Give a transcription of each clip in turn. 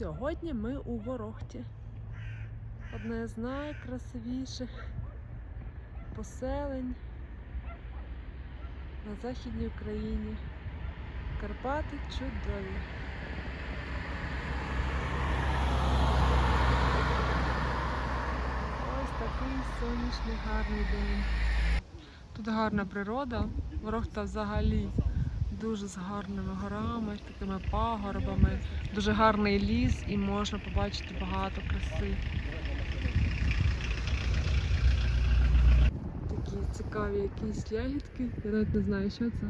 Сьогодні ми у Ворохті. Одне з найкрасивіших поселень на Західній Україні. Карпати чудові. Ось такий сонячний гарний день. Тут гарна природа. Ворохта взагалі дуже з гарними горами, такими пагорбами, дуже гарний ліс і можна побачити багато краси. Такі цікаві якісь ягідки. Я навіть не знаю, що це,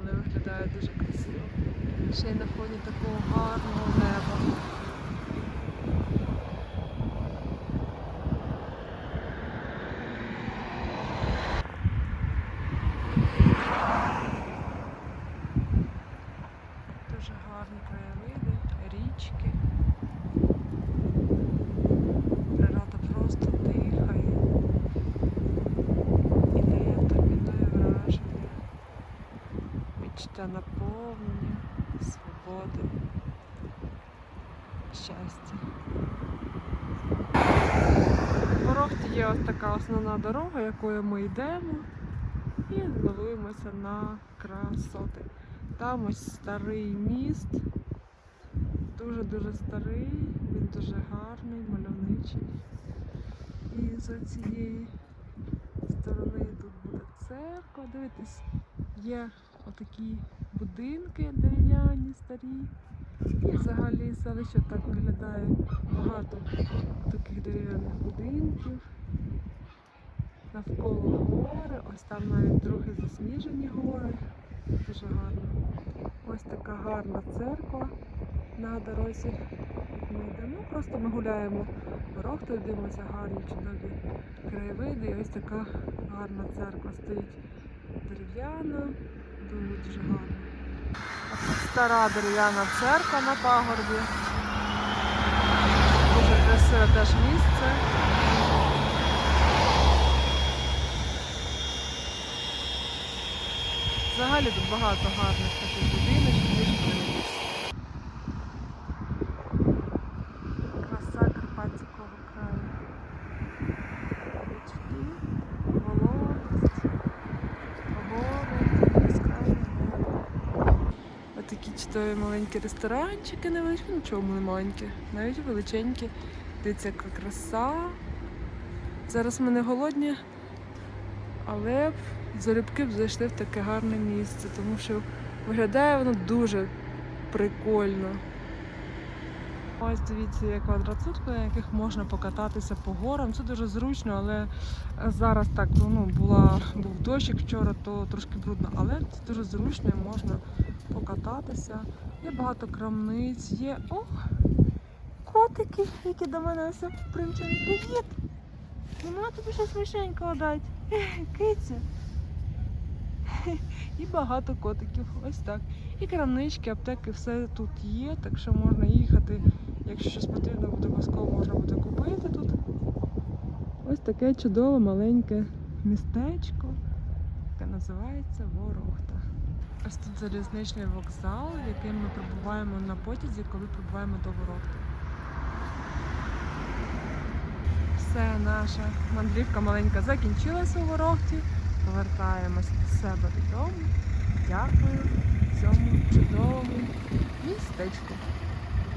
але виглядає дуже красиво. Ще й на фоні такого гарного неба. Дуже гарні краєвиди, річки. Природа просто дихає і дає тобі нове враження, відчуття наповнення, свободи, щастя. В є ось така основна дорога, якою ми йдемо, і дивимося на красоти. Там ось старий міст, дуже-дуже старий, він дуже гарний, мальовничий. І з цієї сторони тут буде церква. Дивитесь, є отакі будинки дерев'яні, старі. І взагалі селище так виглядає багато таких дерев'яних будинків. Навколо гори, ось там навіть трохи засніжені гори. Дуже гарно. Ось така гарна церква на дорозі. Ми йдемо. Просто ми гуляємо ворохтою, дивимося гарні чудові краєвиди. І ось така гарна церква стоїть дерев'яна, дуже дуже гарно. Стара дерев'яна церква на пагорбі. Дуже красиве теж місце. Взагалі тут багато гарних таких будиночків, Такі чудові маленькі ресторанчики невеличкі, ну чому не маленькі, навіть величенькі. Дивіться, яка краса. Зараз ми не голодні, але б залюбки б зайшли в таке гарне місце, тому що виглядає воно дуже прикольно. Ось дивіться, є квадроцикли, на яких можна покататися по горам. Це дуже зручно, але зараз так ну, була, був дощик вчора, то трошки брудно, але це дуже зручно і можна покататися. Є багато крамниць, є. Ох! Котики, які до мене ось примчали. Привіт! Нема тобі щось смішенького дати. Киця. І багато котиків. Ось так. І крамнички, аптеки, все тут є, так що можна їхати. Якщо щось потрібно обов'язково можна буде купити тут. Ось таке чудове маленьке містечко, яке називається Ворохта. Ось тут залізничний вокзал, яким ми прибуваємо на потязі, коли прибуваємо до Ворохти. Все, наша мандрівка маленька закінчилася у Ворохті. Повертаємося до себе додому. Дякую цьому чудовому містечку.